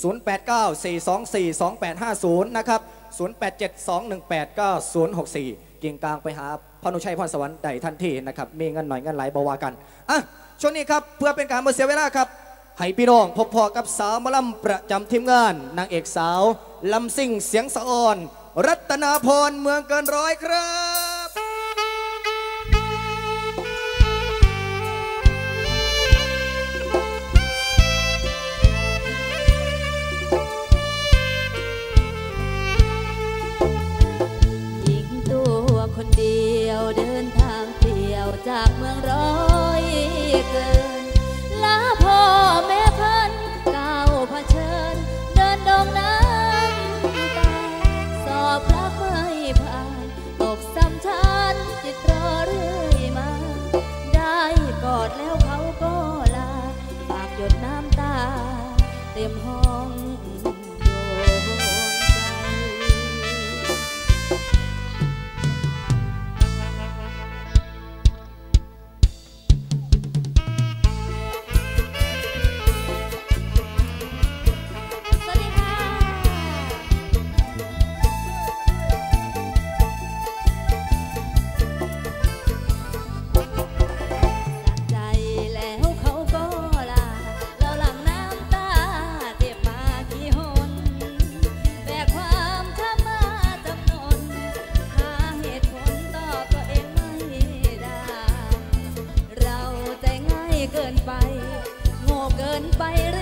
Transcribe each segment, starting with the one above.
0894242850 นะครับ 0872189064เกียงกลางไปหาพนุชัยพรสวรรค์ใดทันทีนะครับ มีเงินหน่อยเงินไหลบาวากันอะช่วงนี้ครับ เพื่อเป็นการมาเสียเวลาครับให้พี่น้องพบพอกับสาวมะลำประจำทีมงาน นางเอกสาวลำซิ่งเสียงสะอ่อน รัตนาพรเมืองเกินร้อยครับ เดินทางเปลี่ยวจากเมืองร้อยเกินลาพ่อแม่พันก้าวเผชิญ เดินดงน้ำตาสอบรักไม่ผ่าน ตกซ้ำชันจิตรอเรื่อยมา ได้กอดแล้วเขาก็ลา ฝากหยดน้ำตา เต็มห้อง เกินไป โง่เกินไปหรือ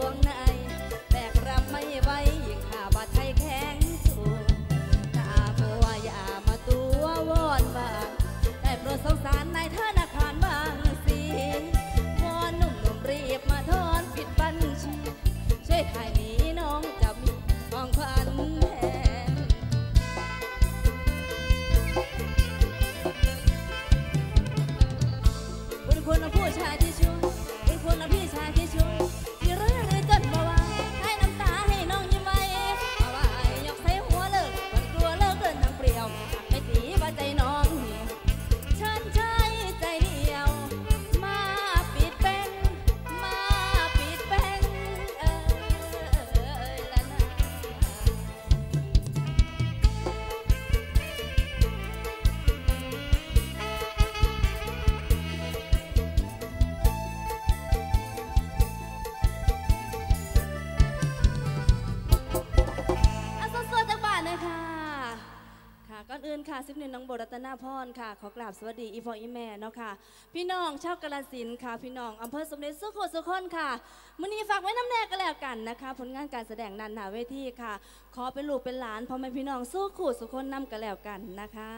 วงในแบกรับไม่ไหวยิ่งค่าบัตรไทยแข็งสูงหน้ามัวอย่ามาตัววอนบ้างได้โปรดสงสารในธนาคารบางสีวอนหนุ่มๆรีบมาทอนปิดบัญชีช่วยถ่ายหนีน้องจะมีของขวัญแทนคุณคุณนะผู้ชายที่ช่วยคุณคุณนะพี่ชายที่ช่วย อื่นค่ะซิบหนึ่งน้องโบรัตนาพรค่ะ ขอกราบสวัสดีอีพออีแม่เนาะค่ะ พี่น้องชาวกาลสินค่ะพี่น้องอำเภอสมเด็จสุโขสุคนค่ะมื้อนี้ฝากไว้น้ำแน่ก็แล้วกันนะคะ ผลงานการแสดงนันหนาเวทีค่ะ ขอเป็นลูกเป็นหลานพ่อแม่พี่น้องสู้ขู่สุคนนำกันแล้วกันนะคะ